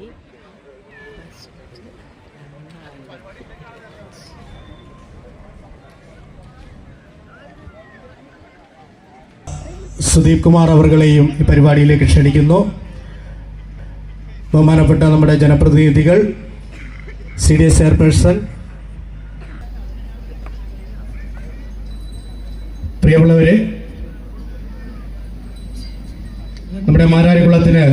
രണ്ടായിരത്തി സുദീപ് കുമാർ അവർകളെയും ഈ പരിപാടിയിലേക്ക് ക്ഷണിക്കുന്നു. ബഹുമാനപ്പെട്ട നമ്മുടെ ജനപ്രതിനിധികൾ സി ഡി എസ് ചെയർപേഴ്സൺ പ്രിയമുള്ളവരെ നമ്മുടെ മാരാരികുളത്തിന്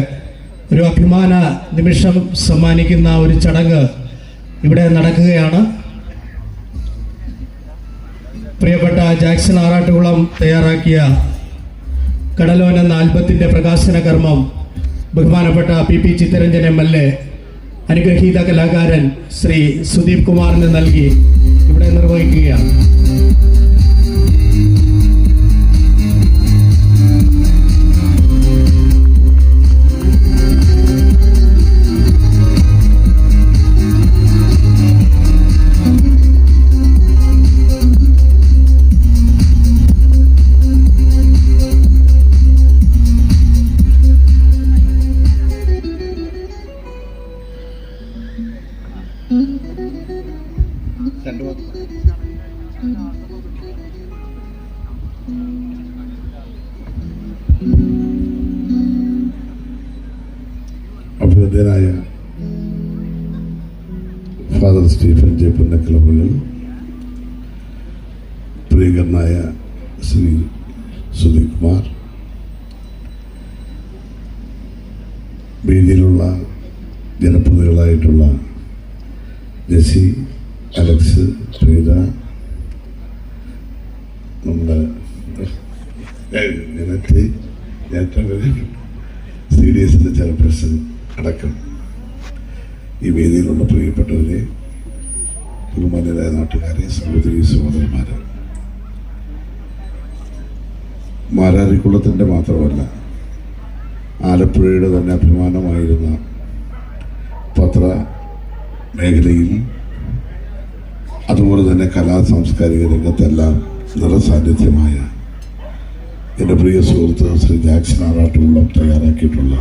ഒരു അഭിമാന നിമിഷം സമ്മാനിക്കുന്ന ഒരു ചടങ്ങ് ഇവിടെ നടക്കുകയാണ്. പ്രിയപ്പെട്ട ജാക്സൺ ആറാട്ടുകുളം തയ്യാറാക്കിയ കടലോന എന്ന പ്രകാശന കർമ്മം ബഹുമാനപ്പെട്ട P P Chittaranjan M L A അനുഗ്രഹീത കലാകാരൻ ശ്രീ സുദീപ് കുമാറിന് നൽകി ഇവിടെ നിർവഹിക്കുകയാണ്. അഭിവന്ദ്യനായ father Stephen J പുന്നക്കലമുകൾ പ്രിയകരനായ Shri Sudheep Kumar വേദിയിലുള്ള ജനപ്രതിനിധികളായിട്ടുള്ള Jessy Alex Preetha നമ്മുടെ നേരത്തെ സി ഡി എസിന്റെ ചെയർപേഴ്സൺ അടക്കം. ഈ വേദിയിലുള്ള പ്രിയപ്പെട്ടവരെ ബഹുമാന്യരായ നാട്ടുകാരെ സഹോദരി സഹോദരന്മാരെ. മാരാരിക്കുളത്തിന്റെ മാത്രമല്ല ആലപ്പുഴയുടെ തന്നെ അഭിമാനമായിരുന്ന പത്ര മേഖലയിൽ അതുപോലെ തന്നെ കലാ സാംസ്കാരിക രംഗത്തെല്ലാം നിറസാന്നിധ്യമായ എന്റെ പ്രിയ സുഹൃത്ത് ശ്രീ ജാക്സൺ ആറാട്ടുകുളം തയ്യാറാക്കിയിട്ടുള്ള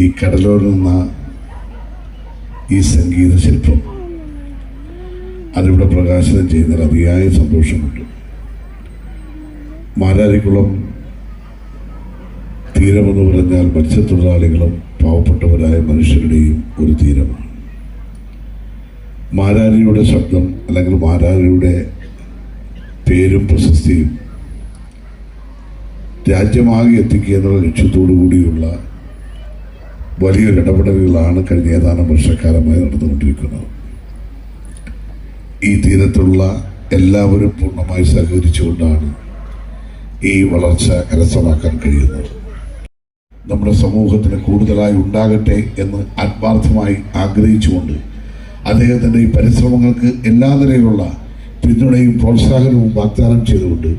ഈ കടലോടുന്ന ഈ സംഗീത ശില്പം അതിവിടെ പ്രകാശനം ചെയ്യുന്നതിൽ അതിയായ സന്തോഷമുണ്ട്. മാരാരിക്കുളം തീരമെന്ന് പറഞ്ഞാൽ മത്സ്യത്തൊഴിലാളികളും പാവപ്പെട്ടവരായ മനുഷ്യരുടെയും ഒരു തീരമാണ്. മാരാരിയുടെ ശബ്ദം അല്ലെങ്കിൽ മാരാരിയുടെ പേരും പ്രശസ്തിയും രാജ്യമാകെ എത്തിക്കുക എന്നുള്ള ലക്ഷ്യത്തോടു കൂടിയുള്ള വലിയൊരു ഇടപെടലുകളാണ് കഴിഞ്ഞ ഏതാനും വർഷക്കാലമായി നടന്നുകൊണ്ടിരിക്കുന്നത്. ഈ തീരത്തുള്ള എല്ലാവരും പൂർണമായി സഹകരിച്ചുകൊണ്ടാണ് ഈ വളർച്ച കരസ്ഥമാക്കാൻ കഴിയുന്നത്. നമ്മുടെ സമൂഹത്തിന് കൂടുതലായി ഉണ്ടാകട്ടെ എന്ന് ആത്മാർത്ഥമായി ആഗ്രഹിച്ചുകൊണ്ട് അദ്ദേഹത്തിന്റെ ഈ പരിശ്രമങ്ങൾക്ക് എല്ലാ നിലയിലുള്ള പിന്തുണയും പ്രോത്സാഹനവും വാഗ്ദാനം ചെയ്തുകൊണ്ട്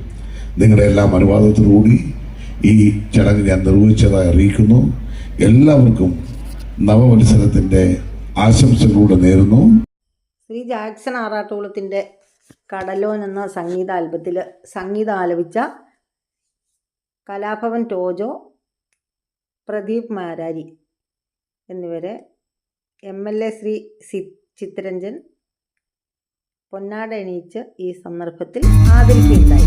നിങ്ങളുടെ എല്ലാം അനുവാദത്തോടുകൂടി ഈ ചടങ്ങ് ഞാൻ നിർവഹിച്ചതായി അറിയിക്കുന്നു. എല്ലാവർക്കും നവവത്സരത്തിന്റെ ആശംസകളൂടെ നേരുന്നു. ശ്രീ ജാക്സൺ ആറാട്ടുകുളത്തിന്റെ കടലോൻ എന്ന സംഗീത ആൽബത്തിൽ സംഗീതം ആലപിച്ച കലാഭവൻ ടോജോ പ്രദീപ് മാരാരി എന്നിവരെ M L A Shri C Chitharanjan പൊന്നാട എണീച്ച് ഈ സന്ദർഭത്തിൽ ആദരിക്കുകയുണ്ടായി.